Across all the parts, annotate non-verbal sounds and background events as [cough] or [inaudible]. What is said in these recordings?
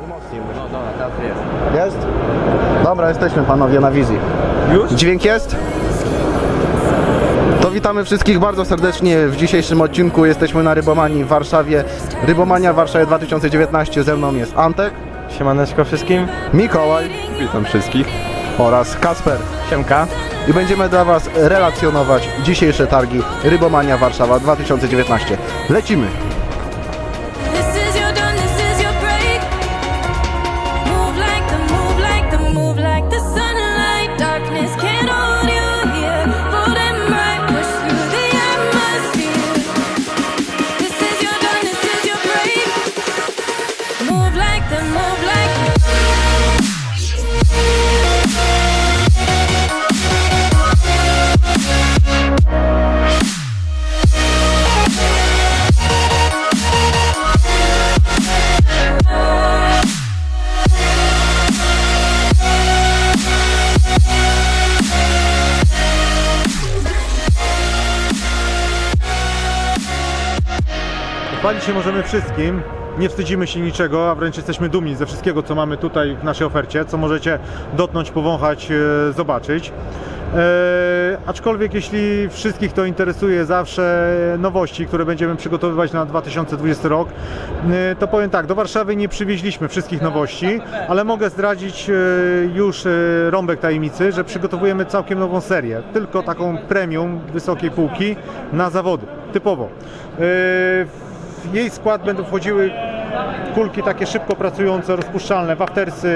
No dobra, teraz jest. Jest? Dobra, jesteśmy panowie na wizji. Już? Dźwięk jest? To witamy wszystkich bardzo serdecznie w dzisiejszym odcinku. Jesteśmy na Rybomanii w Warszawie. Rybomania w Warszawie 2019. Ze mną jest Antek, Siemaneczko wszystkim. Mikołaj Witam wszystkich. oraz Kasper. Siemka. I będziemy dla Was relacjonować dzisiejsze targi Rybomania Warszawa 2019. Lecimy! Się możemy wszystkim, nie wstydzimy się niczego, a wręcz jesteśmy dumni ze wszystkiego, co mamy tutaj w naszej ofercie, co możecie dotknąć, powąchać, e, zobaczyć. E, aczkolwiek jeśli wszystkich to interesuje zawsze nowości, które będziemy przygotowywać na 2020 rok, e, to powiem tak, do Warszawy nie przywieźliśmy wszystkich nowości, ale mogę zdradzić e, już e, rąbek tajemnicy, że przygotowujemy całkiem nową serię, tylko taką premium wysokiej półki na zawody, typowo. E, w jej skład będą wchodziły kulki takie szybko pracujące, rozpuszczalne, waftersy,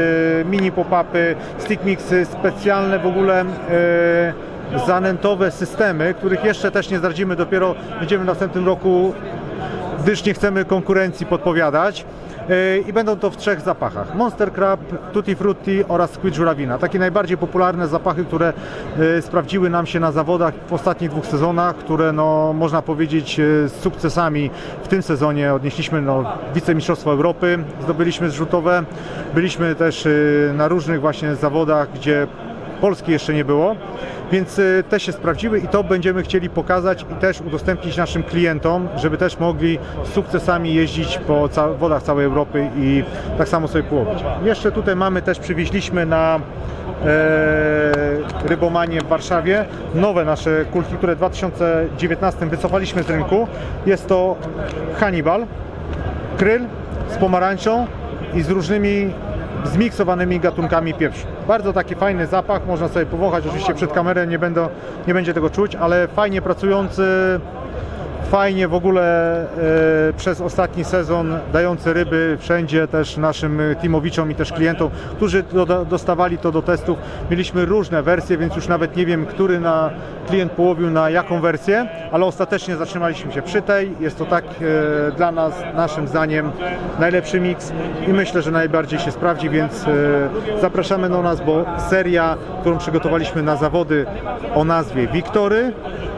mini pop-upy, stick mixy, specjalne w ogóle e, zanętowe systemy, których jeszcze też nie zdradzimy, dopiero będziemy w następnym roku, gdyż nie chcemy konkurencji podpowiadać. E, I będą to w trzech zapachach. Monster Crab, Tutti Frutti oraz Squid Żurawina. Takie najbardziej popularne zapachy, które e, sprawdziły nam się na zawodach w ostatnich dwóch sezonach, które no, można powiedzieć e, z sukcesami w tym sezonie odnieśliśmy no, wicemistrzostwo Europy, zdobyliśmy zrzutowe, byliśmy też na różnych właśnie zawodach, gdzie Polski jeszcze nie było, więc y, te się sprawdziły i to będziemy chcieli pokazać i też udostępnić naszym klientom, żeby też mogli z sukcesami jeździć po wodach całej Europy i tak samo sobie połowić. Jeszcze tutaj mamy też, przywieźliśmy na e, Rybomanie w Warszawie nowe nasze kulki, które w 2019 wycofaliśmy z rynku. Jest to Hannibal, kryl z pomarańczą i z różnymi zmiksowanymi gatunkami pieprzu. Bardzo taki fajny zapach, można sobie powąchać, oczywiście przed kamerą nie, będą, nie będzie tego czuć, ale fajnie pracujący, fajnie w ogóle e, przez ostatni sezon dający ryby wszędzie też naszym teamowiczom i też klientom, którzy do, dostawali to do testów. Mieliśmy różne wersje, więc już nawet nie wiem, który na klient połowił na jaką wersję, ale ostatecznie zatrzymaliśmy się przy tej. Jest to tak e, dla nas, naszym zdaniem, najlepszy miks i myślę, że najbardziej się sprawdzi, więc e, zapraszamy do nas, bo seria, którą przygotowaliśmy na zawody o nazwie Wiktory,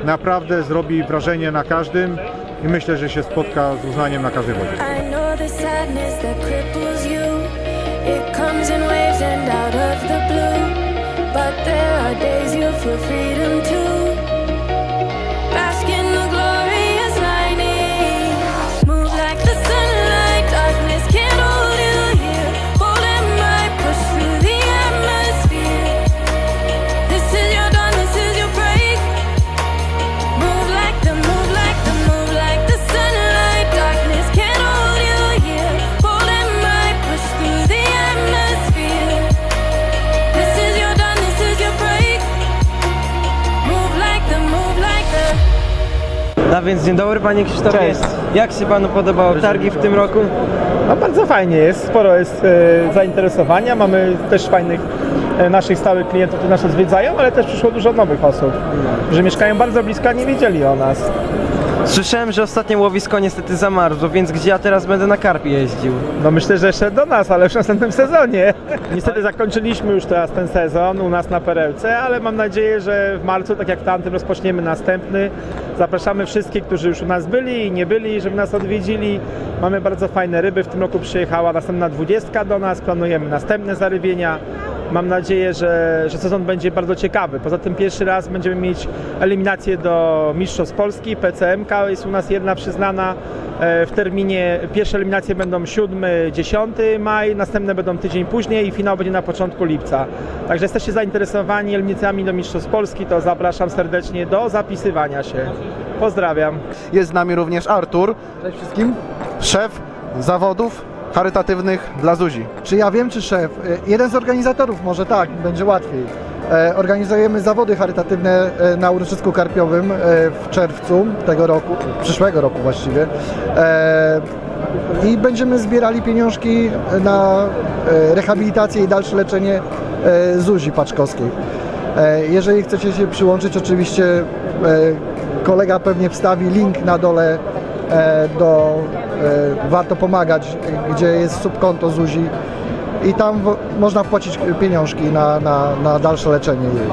naprawdę zrobi wrażenie na każdym i myślę, że się spotka z uznaniem na każdej wodzie. But there are days you feel freedom too. No więc dzień dobry panie Krzysztofie. Cześć. Jak się panu podobały targi w tym roku? No bardzo fajnie jest, sporo jest e, zainteresowania, mamy też fajnych e, naszych stałych klientów, którzy nas odwiedzają, ale też przyszło dużo nowych osób, którzy mieszkają bardzo blisko, a nie wiedzieli o nas. Słyszałem, że ostatnie łowisko niestety zamarzło, więc gdzie ja teraz będę na karpie jeździł? No myślę, że jeszcze do nas, ale już w następnym sezonie. Niestety zakończyliśmy już teraz ten sezon u nas na Perełce, ale mam nadzieję, że w marcu, tak jak w tamtym, rozpoczniemy następny. Zapraszamy wszystkich, którzy już u nas byli i nie byli, żeby nas odwiedzili. Mamy bardzo fajne ryby, w tym roku przyjechała następna dwudziestka do nas, planujemy następne zarybienia. Mam nadzieję, że, że sezon będzie bardzo ciekawy. Poza tym pierwszy raz będziemy mieć eliminację do Mistrzostw Polski. PCMK jest u nas jedna przyznana e, w terminie. Pierwsze eliminacje będą 7-10 maj, następne będą tydzień później i finał będzie na początku lipca. Także jesteście zainteresowani eliminacjami do Mistrzostw Polski, to zapraszam serdecznie do zapisywania się. Pozdrawiam. Jest z nami również Artur, Cześć wszystkim. szef zawodów charytatywnych dla Zuzi. Czy ja wiem, czy szef? E, Jeden z organizatorów, może tak, będzie łatwiej. E, Organizujemy zawody charytatywne e, na uroczysku karpiowym w czerwcu tego roku, przyszłego roku właściwie. I będziemy zbierali pieniążki na rehabilitację i dalsze leczenie Zuzi Paczkowskiej. Jeżeli chcecie się przyłączyć, oczywiście kolega pewnie wstawi link na dole do e, Warto Pomagać, gdzie jest subkonto Zuzi i tam w, można wpłacić pieniążki na, na, na dalsze leczenie jej.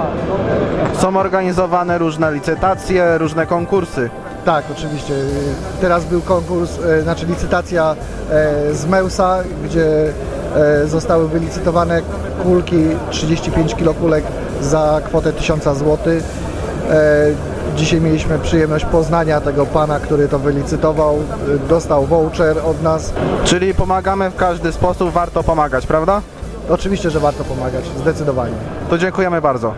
Są organizowane różne licytacje, różne konkursy. Tak, oczywiście. Teraz był konkurs, e, znaczy licytacja e, z Meusa, gdzie e, zostały wylicytowane kulki, 35 kg kulek za kwotę 1000 zł. Dzisiaj mieliśmy przyjemność poznania tego pana, który to wylicytował. Dostał voucher od nas. Czyli pomagamy w każdy sposób, warto pomagać, prawda? Oczywiście, że warto pomagać, zdecydowanie. To dziękujemy bardzo.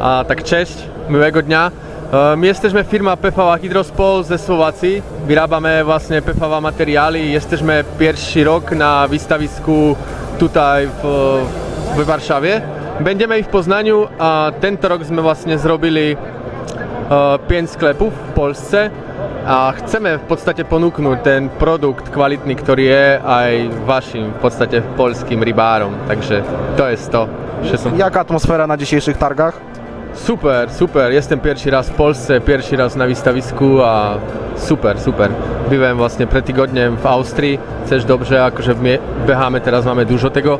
A tak cześć, miłego dnia. My jesteśmy firma PVA Hydrospol ze Słowacji. Wyrabiamy właśnie PVA materiały i jesteśmy pierwszy rok na wystawisku tutaj w, w Warszawie. Będziemy w Poznaniu, a ten rok my właśnie zrobili e, pięć sklepów w Polsce. A chcemy w podstawie ponúknuť ten produkt kvalitný, ktorý je aj vašim v podstate polským rybárom. Takže to jest to. Jaka atmosfera na dzisiejszych targach? Super, super. Jestem pierwszy raz w Polsce, pierwszy raz na wystawisku, a super, super. Byłem właśnie przed tygodniem w Austrii, też dobrze, akože my behamy, teraz mamy dużo tego,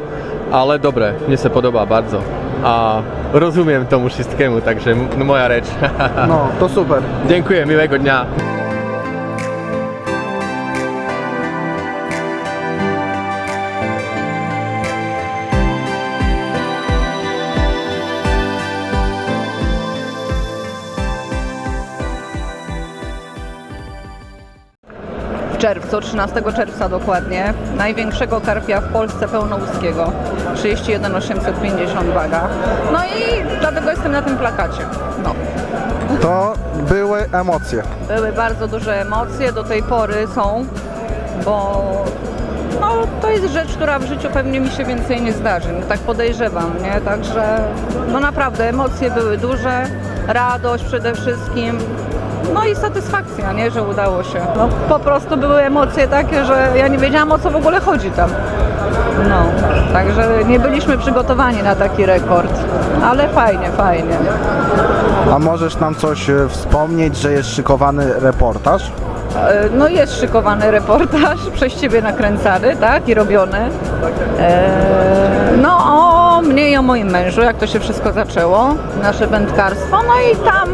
ale dobre, mnie się podoba bardzo. A rozumiem tomu wszystkiemu, także moja rzecz. [laughs] No, to super. Dziękuję, miłego dnia. Czerwcu, 13 czerwca dokładnie, największego karpia w Polsce pełnołuskiego, 31 850 waga. No i dlatego jestem na tym plakacie. No. To były emocje. Były bardzo duże emocje, do tej pory są, bo no, to jest rzecz, która w życiu pewnie mi się więcej nie zdarzy, no, tak podejrzewam, nie? Także no naprawdę emocje były duże, radość przede wszystkim, no i satysfakcja, nie, że udało się. No, po prostu były emocje takie, że ja nie wiedziałam o co w ogóle chodzi tam. No, także nie byliśmy przygotowani na taki rekord, ale fajnie, fajnie. A możesz nam coś e, wspomnieć, że jest szykowany reportaż? E, No jest szykowany reportaż [laughs] przez Ciebie nakręcany, tak, i robiony. E, no o mnie i o moim mężu, jak to się wszystko zaczęło, nasze wędkarstwo. No i tam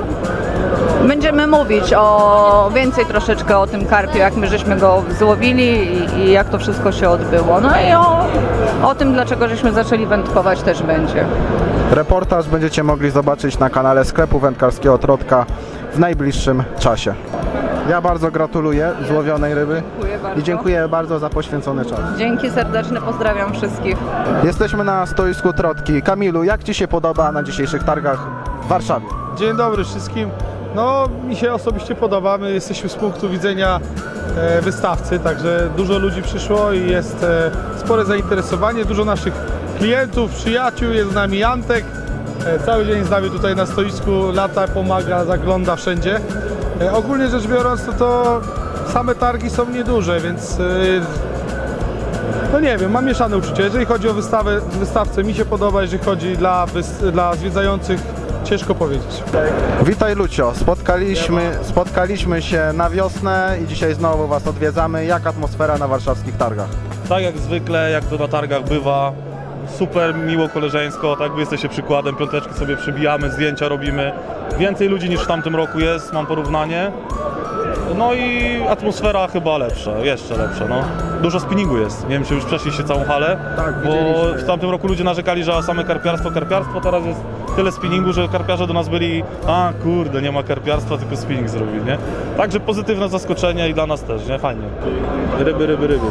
będziemy mówić o więcej troszeczkę o tym karpiu, jak my żeśmy go złowili i, i jak to wszystko się odbyło. No i o, o tym, dlaczego żeśmy zaczęli wędkować też będzie. Reportaż będziecie mogli zobaczyć na kanale sklepu wędkarskiego Trotka w najbliższym czasie. Ja bardzo gratuluję złowionej ryby Dziękuję bardzo. i dziękuję bardzo za poświęcony czas. Dzięki serdeczne, pozdrawiam wszystkich. Jesteśmy na stoisku Trotki. Kamilu, jak Ci się podoba na dzisiejszych targach w Warszawie? Dzień dobry wszystkim. No, mi się osobiście podoba. My jesteśmy z punktu widzenia e, wystawcy, także dużo ludzi przyszło i jest e, spore zainteresowanie. Dużo naszych klientów, przyjaciół, jest z nami Antek. E, cały dzień z nami tutaj na stoisku lata, pomaga, zagląda wszędzie. Ogólnie rzecz biorąc, to, to same targi są nieduże, więc no nie wiem, mam mieszane uczucia. Jeżeli chodzi o wystawę, wystawcę mi się podoba, jeżeli chodzi dla, dla zwiedzających, ciężko powiedzieć. Witaj Lucio, spotkaliśmy, spotkaliśmy się na wiosnę i dzisiaj znowu Was odwiedzamy. Jak atmosfera na warszawskich targach? Tak jak zwykle, jak to na targach bywa, super miło, koleżeńsko, tak wy jesteście przykładem, piąteczki sobie przybijamy, zdjęcia robimy. Więcej ludzi niż w tamtym roku jest, mam porównanie. No i atmosfera chyba lepsza, jeszcze lepsza, no. Dużo spinningu jest, nie wiem czy już przeszliście całą halę, Tak, bo widzieliśmy. w tamtym roku ludzie narzekali, że same karpiarstwo, karpiarstwo, teraz jest tyle spinningu, że karpiarze do nas byli, a kurde, nie ma karpiarstwa, tylko spinning zrobili, nie? Także pozytywne zaskoczenie i dla nas też, nie? Fajnie. Ryby, ryby, ryby.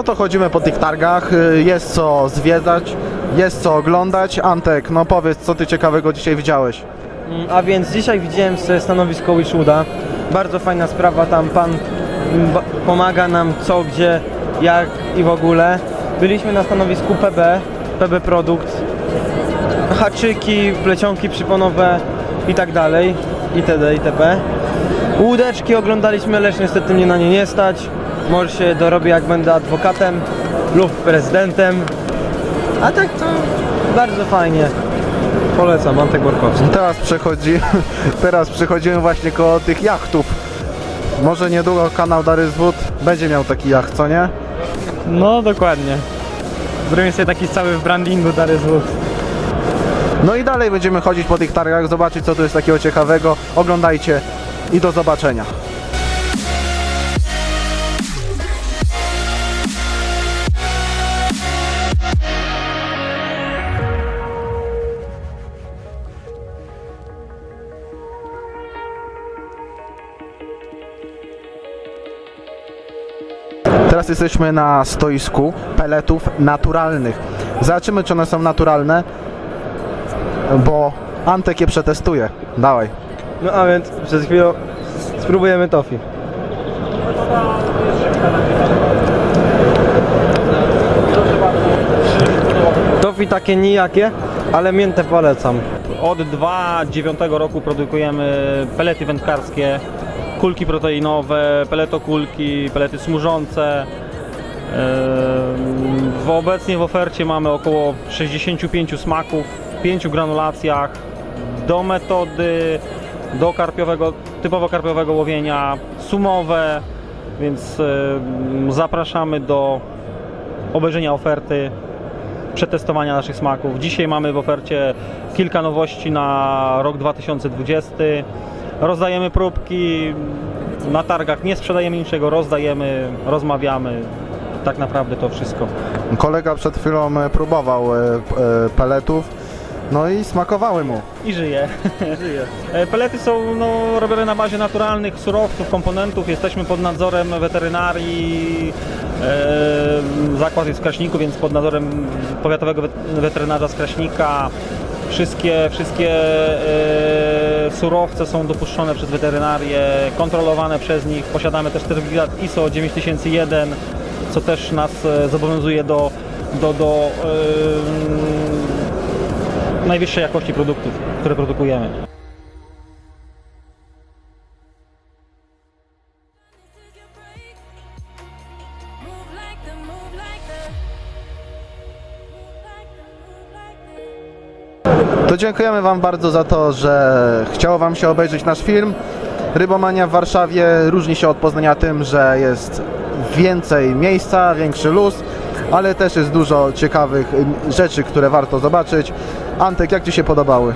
No to chodzimy po tych targach, y, jest co zwiedzać, jest co oglądać. Antek, no powiedz, co Ty ciekawego dzisiaj widziałeś? Mm, A więc dzisiaj widziałem sobie stanowisko Wishwooda. Bardzo fajna sprawa, tam pan mm, pomaga nam co, gdzie, jak i w ogóle. Byliśmy na stanowisku PB, PB Produkt. Haczyki, plecionki przyponowe i tak dalej, itd. itp. Łódeczki oglądaliśmy, lecz niestety mnie na nie nie stać. Może się dorobię jak będę adwokatem lub prezydentem. A tak to bardzo fajnie. Polecam, Antek Borkowski. Teraz przechodzi, [laughs] teraz przechodzimy właśnie koło tych jachtów. Może niedługo kanał Dary Zwód będzie miał taki jacht, co nie? No dokładnie. Zrobimy sobie taki cały w brandingu Dary Zwód. No i dalej będziemy chodzić po tych targach, zobaczyć co tu jest takiego ciekawego. Oglądajcie i do zobaczenia. Jesteśmy na stoisku peletów naturalnych. Zobaczymy, czy one są naturalne, bo Antek je przetestuje. Dawaj. No a więc przez chwilę spróbujemy tofi. Tofi takie nijakie, ale mięte polecam. Od 2009 roku produkujemy pelety wędkarskie, kulki proteinowe, peletokulki, pelety smużące. W obecnie w ofercie mamy około 65 smaków w 5 granulacjach do metody do karpiowego, typowo karpiowego łowienia, sumowe, więc zapraszamy do obejrzenia oferty przetestowania naszych smaków. Dzisiaj mamy w ofercie kilka nowości na rok 2020. Rozdajemy próbki, na targach nie sprzedajemy niczego, rozdajemy, rozmawiamy. Tak naprawdę to wszystko. Kolega przed chwilą e, próbował e, e, peletów, no i smakowały mu. I żyje, [laughs] żyje. Pelety są no, robione na bazie naturalnych surowców, komponentów. Jesteśmy pod nadzorem weterynarii. E, zakład jest w Kraśniku, więc pod nadzorem powiatowego wet- weterynarza z Kraśnika. Wszystkie, wszystkie e, surowce są dopuszczone przez weterynarię, kontrolowane przez nich. Posiadamy też certyfikat ISO 9001, co też nas e, zobowiązuje do, do, do e, najwyższej jakości produktów, które produkujemy. To dziękujemy Wam bardzo za to, że chciało Wam się obejrzeć nasz film. Rybomania w Warszawie różni się od Poznania tym, że jest więcej miejsca, większy luz, ale też jest dużo ciekawych rzeczy, które warto zobaczyć. Antek, jak Ci się podobały?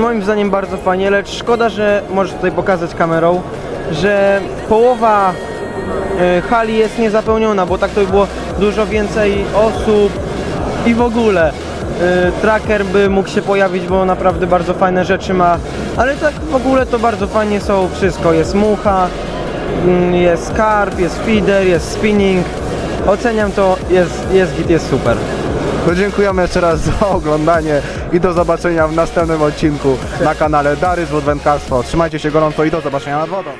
Moim zdaniem bardzo fajnie, lecz szkoda, że możesz tutaj pokazać kamerą, że połowa e, hali jest niezapełniona, bo tak to by było dużo więcej osób i w ogóle. e, Tracker by mógł się pojawić, bo naprawdę bardzo fajne rzeczy ma, ale tak w ogóle to bardzo fajnie są wszystko. Jest mucha, jest karp, jest feeder, jest spinning. Oceniam to, jest, jest git, jest super. To dziękujemy jeszcze raz [laughs] za oglądanie i do zobaczenia w następnym odcinku na kanale Dary z Wodwędkarstwo. Trzymajcie się gorąco i do zobaczenia nad wodą.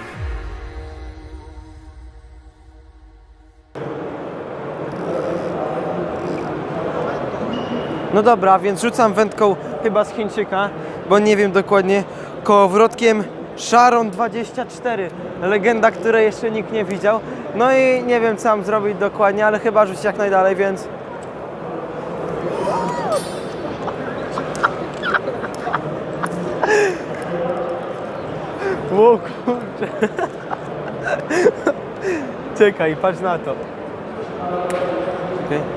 No dobra, więc rzucam wędką chyba z Chińczyka, bo nie wiem dokładnie, kołowrotkiem Sharon 24, legenda, której jeszcze nikt nie widział. No i nie wiem co mam zrobić dokładnie, ale chyba rzucić jak najdalej, więc... [laughs] O kurczę. [laughs] Czekaj, patrz na to. Okej.